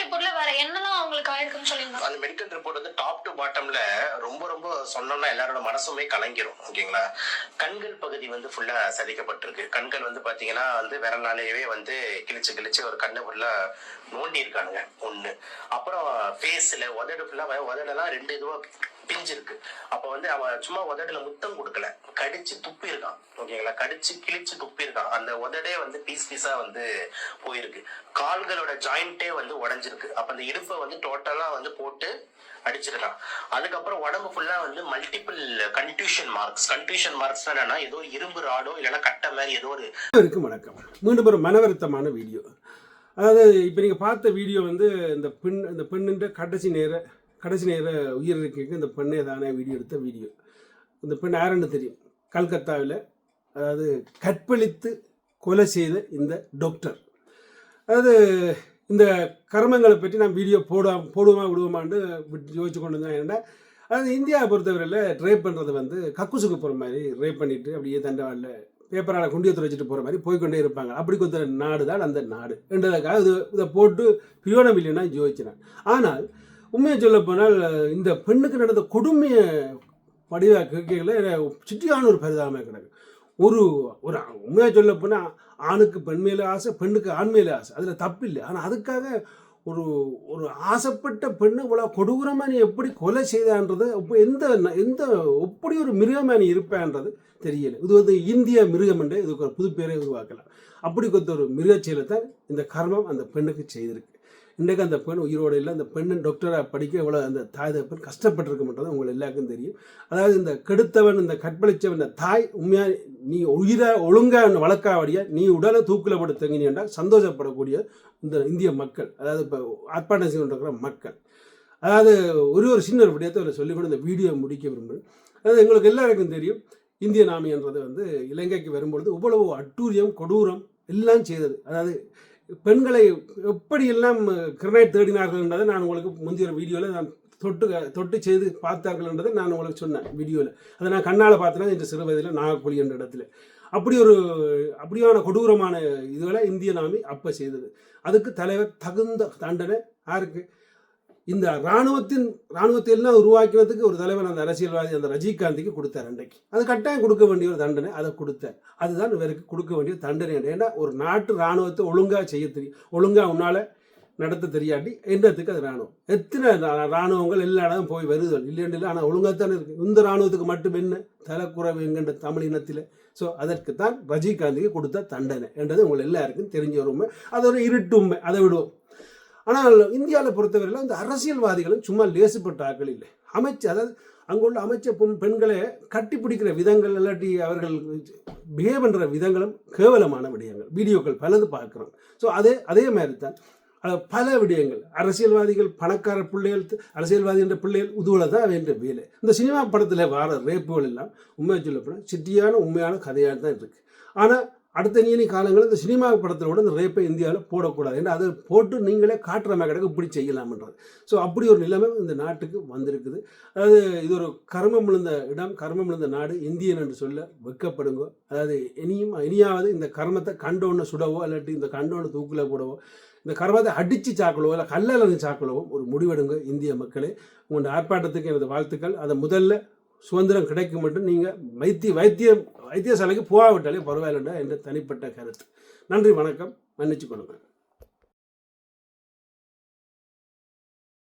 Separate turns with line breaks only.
ரிப்போர்ட்ல வேற என்னெல்லாம் அவங்களுக்கு ஆயிருக்குன்னு சொல்லியிருந்தாங்க
அந்த மெடிக்கல் ரிப்போர்ட் வந்து டாப் டு பாட்டம்ல ரொம்ப ரொம்ப சொன்னோம்னா எல்லாரோட மனசுமே கலங்கிரும் ஓகேங்களா? கண்கள் பகுதி வந்து ஃபுல்லா சதிக்கப்பட்டிருக்கு. கண்கள் வந்து பாத்தீங்கன்னா வந்து விரலாலேயே வந்து கிழிச்சு கிழிச்சு ஒரு கண்ணை ஃபுல்லா நோண்டி இருக்கானுங்க ஒண்ணு. அப்புறம் ஃபேஸ்ல உதடு ஃபுல்லா உதடெல்லாம் ரெண்டு இதுவா பிஞ்சிருக்கு. அப்ப வந்து அவன் சும்மா உதடுல முத்தம் கொடுக்கல. கடிச்சு துப்பி இருக்கான் ஓகேங்களா? கடிச்சு கிழிச்சு துப்பி இருக்கான் அந்த உதடே வந்து பீஸ் பீஸா வந்து போயிருக்கு. கால்களோட ஜாயிண்டே வந்து உடைஞ்சிருக்கு. அப்ப அந்த இடுப்பை வந்து டோட்டலா வந்து போட்டு அடிச்சிருக்கான். அதுக்கப்புறம் உடம்பு ஃபுல்லா வந்து multiple contusion marks contusion marks என்னன்னா ஏதோ இரும்பு ராடோ இல்லைன்னா கட்டை மாதிரி ஏதோ ஒரு
இருக்கு வணக்கம். மீண்டும் ஒரு மனவருத்தமான வீடியோ. அதாவது இப்போ நீங்கள் பார்த்த வீடியோ வந்து இந்த பெண் இந்த பெண்ணுன்ற கடைசி நேர கடைசி நேர உயிரிழக்கைக்கு இந்த பெண்ணே தானே வீடியோ எடுத்த வீடியோ. இந்த பெண் யாருன்னு தெரியும்? கல்கத்தாவில் அதாவது கற்பழித்து கொலை செய்த இந்த டாக்டர் அதாவது இந்த கர்மங்களை பற்றி நான் வீடியோ போட போடுவோமா விடுவோமான்னு விட்டு யோசிச்சு கொண்டு வந்தேன். ஏன்னா அதாவது இந்தியாவை பொறுத்தவரையில் ரேப் பண்ணுறது வந்து கக்குசுக்கு போகிற மாதிரி ரேப் பண்ணிவிட்டு அப்படியே தண்டவாளில் பேப்பரால் குண்டியத்தை வச்சுட்டு போகிற மாதிரி போய்க்கொண்டே இருப்பாங்க. அப்படி கொஞ்ச நாடு தான் அந்த நாடு என்றதுக்காக இது இதை போட்டு பிரியோணம் இல்லைன்னா யோசிச்சினேன் ஆனால் உண்மையை சொல்ல போனால் இந்த பெண்ணுக்கு நடந்த கொடுமையை வடிவ கேட்கல சிட்டியானூர் பரிதாபமாக கிடக்கு. ஒரு ஒரு உண்மையாக சொல்ல போனால் ஆணுக்கு பெண் மேலே ஆசை பெண்ணுக்கு ஆண் மேலே ஆசை. அதில் தப்பு இல்லை ஆனால் அதுக்காக ஒரு ஒரு ஆசைப்பட்ட பெண்ணு இவ்வளோ கொடூரமாக நீ எப்படி கொலை செய்தான்றது இப்போ எந்த எந்த எப்படி ஒரு மிருகமாக நீ இருப்பேன்றது தெரியல. இது வந்து இந்திய மிருகம் என்று இதுக்கு ஒரு புது பேரை உருவாக்கலாம். அப்படி கொத்த ஒரு மிருகச் செயலை தான் இந்த கர்மம் அந்த பெண்ணுக்கு செய்திருக்கு. இன்றைக்கு அந்த பெண் உயிரோடு இல்லை. அந்த பெண்ணு டாக்டராக படிக்க எவ்வளோ அந்த தாய் தகப்பன் கஷ்டப்பட்டிருக்கமாட்டது உங்களுக்கு எல்லாருக்கும் தெரியும். அதாவது இந்த கெடுத்தவன் இந்த கற்பழிச்சவன் இந்த தாய் உண்மையாக நீ உயிரை ஒழுங்காக வளர்க்காவடியா நீ உடலை தூக்கில் போட்டு தங்கினீண்டா சந்தோஷப்படக்கூடிய இந்த இந்திய மக்கள் அதாவது இப்போ ஆர்ப்பாட்டம் இருக்கிற மக்கள். அதாவது ஒரு ஒரு சின்ன ஒரு விடயத்தை அவர் சொல்லிக்கொண்டு இந்த வீடியோ முடிக்க விரும்புகிறேன். அதாவது எங்களுக்கு எல்லாருக்கும் தெரியும் இந்திய நாமின்றது வந்து இலங்கைக்கு வரும்பொழுது இவ்வளவு அட்டூரியம் கொடூரம் எல்லாம் செய்தது. அதாவது பெண்களை எப்படியெல்லாம் கிரனைட் தேடினார்கள் என்றதை நான் உங்களுக்கு முந்தைய வீடியோவில் நான் தொட்டு தொட்டு செய்து பார்த்தார்கள் என்றதை நான் உங்களுக்கு சொன்னேன் வீடியோவில் அதை நான் கண்ணால் பார்த்தேன்னா இந்த சிறு வயதில் நாகக்குழி என்ற இடத்துல. அப்படி ஒரு அப்படியான கொடூரமான இதுகளை இந்திய நாமி அப்போ செய்தது. அதுக்கு தலைவர் தகுந்த தண்டனை யாருக்கு? இந்த இராணுவத்தின் இராணுவத்தை எல்லாம் உருவாக்கினதுக்கு ஒரு தலைவர் அந்த அரசியல்வாதி அந்த ரஜினிகாந்திக்கு கொடுத்தார் அன்றைக்கு. அது கட்டாயம் கொடுக்க வேண்டிய ஒரு தண்டனை அதை கொடுத்தார். அதுதான் இவருக்கு கொடுக்க வேண்டிய தண்டனை. ஏன்னா ஒரு நாட்டு இராணுவத்தை ஒழுங்காக செய்ய தெரியும் ஒழுங்காக உன்னால் நடத்த தெரியாட்டி என்னத்துக்கு அது இராணுவம்? எத்தனை இராணுவங்கள் எல்லா இடமும் போய் வருது. இல்லைன்னு இல்லை ஆனால் ஒழுங்காக தானே இருக்குது இந்த இராணுவத்துக்கு மட்டும் என்ன? தலைக்குறவு என்கின்ற தமிழ் இனத்தில். ஸோ அதற்கு தான் ரஜினிகாந்திக்கு கொடுத்த தண்டனை என்றது உங்கள் எல்லாருக்கும் தெரிஞ்ச ஒரு உண்மை அது ஒரு இருட்டு உண்மை அதை விடுவோம். ஆனால் இந்தியாவில் பொறுத்தவரையில் அந்த அரசியல்வாதிகளும் சும்மா லேசுப்பட்ட ஆட்கள் இல்லை. அமைச்சு அதாவது அங்குள்ள அமைச்ச பெண் பெண்களை கட்டி பிடிக்கிற விதங்கள் இல்லாட்டி அவர்கள் பிஹேவ் பண்ணுற விதங்களும் கேவலமான விடயங்கள். வீடியோக்கள் பலது பார்க்குறோம். ஸோ அதே அதே மாதிரி தான் பல விடயங்கள். அரசியல்வாதிகள் பணக்கார பிள்ளைகள் அரசியல்வாதி என்ற பிள்ளைகள் உதுவில் தான் வேண்டிய வேலை. இந்த சினிமா படத்தில் வர ரேப்புகள் எல்லாம் உண்மையை சொல்லப்போனால் சிட்டியான உண்மையான கதையாக தான் இருக்குது ஆனால் அடுத்த நீனி காலங்களில் இந்த சினிமா படத்தில் கூட இந்த ரேப்பை இந்தியாவில் போடக்கூடாது. ஏன்னா அதை போட்டு நீங்களே காட்டுற கிடக்கு இப்படி செய்யலாம்ன்றது. ஸோ அப்படி ஒரு நிலைமை இந்த நாட்டுக்கு வந்திருக்குது. அதாவது இது ஒரு கர்மம் விழுந்த இடம் கர்மம் விழுந்த நாடு இந்தியன் என்று சொல்ல வெக்கப்படுங்க அதாவது இனியும் இனியாவது இந்த கர்மத்தை கண்டோன்னு சுடவோ இல்லாட்டி இந்த கண்டோன்னு தூக்கில் போடவோ இந்த கர்மத்தை அடித்து சாக்கலவோ இல்லை கல்லால் சாக்கலவோ ஒரு முடிவெடுங்க இந்திய மக்களே. உங்களோட ஆர்ப்பாட்டத்துக்கு எனது வாழ்த்துக்கள். அதை முதல்ல சுதந்திரம் கிடைக்கும் மட்டும் நீங்கள் வைத்திய வைத்திய வைத்தியசாலைக்கு போகாவிட்டாலே பரவாயில்லைண்டா என்ற தனிப்பட்ட கருத்து. நன்றி வணக்கம். மன்னிச்சு கொள்ளுங்கள்.